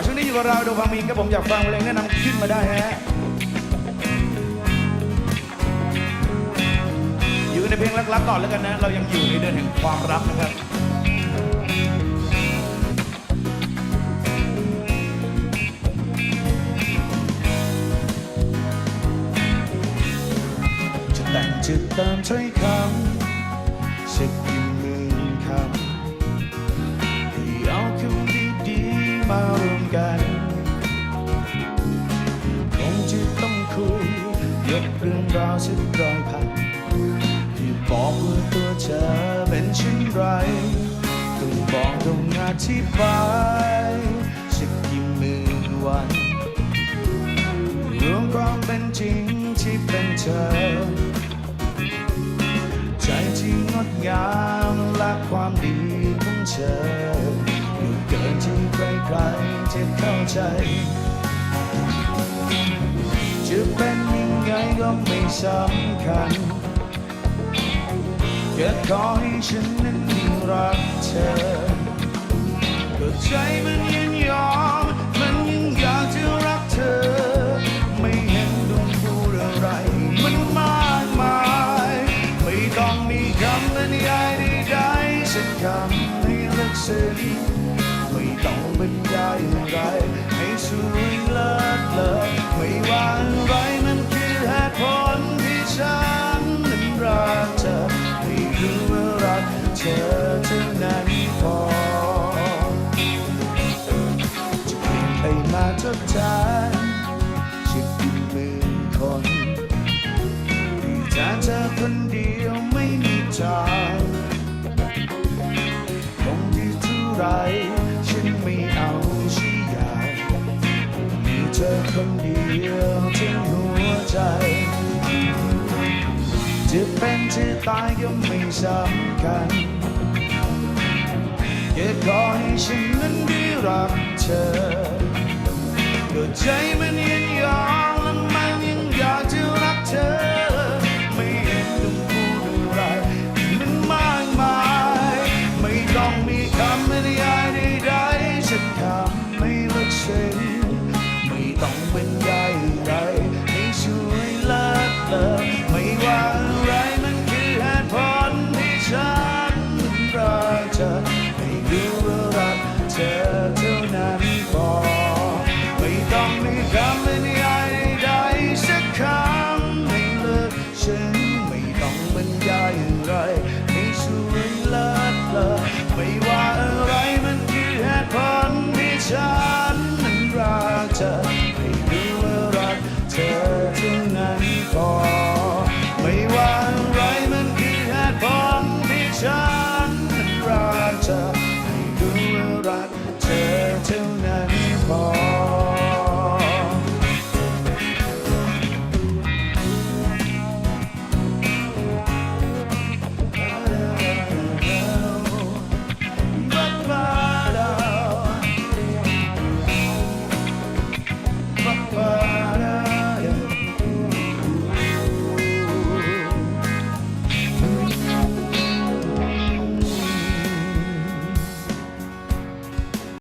ะช่วงนี้อยู่กับเราโดูฟังมินครับผมอยากฟังเพลงแนะนำขึ้นมาได้ฮะอยู่ในเพลงรักๆก่อนแล้วกันนะ เรายังอยู่ในเดือนแห่งความรักนะครับจะแต่งจะเติมถ้คำสักกี่หมื่นคำให้เอาคำดีๆมา กัน คงจะต้องคุยยกเรื่องราวสักร้อยพันที่บอกว่าตัวเธอเป็นเช่นไรต้องบอกต้องอธิบายสักกี่หมื่นวันรวมความเป็นจริงที่เป็นเธอ ใจที่งดงามและความดีของเธอ ใครจะเข้าใจ จะเป็นยังไงก็ไม่สำคัญแค่ขอให้ฉันนั้นยังรักเธอก็ใจมันยังยอม มันยังอยากจะรักเธอ ไม่เห็นต้องพูดอะไร มันมากมาย ไม่ต้องมีคำบรรยายใดๆสักคำให้ลึกซึ้ง ต้องบรรยายอะไร ให้สวยเลิศเลอไม่ว่าอะไรมันคือเหตุผลที่ฉันนั้นรักเธอให้รู้ว่ารักเธอเท่านั้นพอจะเปลี่ยนใครมาทดแทนจะกี่หมื่น จะตายก็ไม่สำคัญแค่ขอให้ฉันนั้นได้รักเธอก็ใจมันยังยอม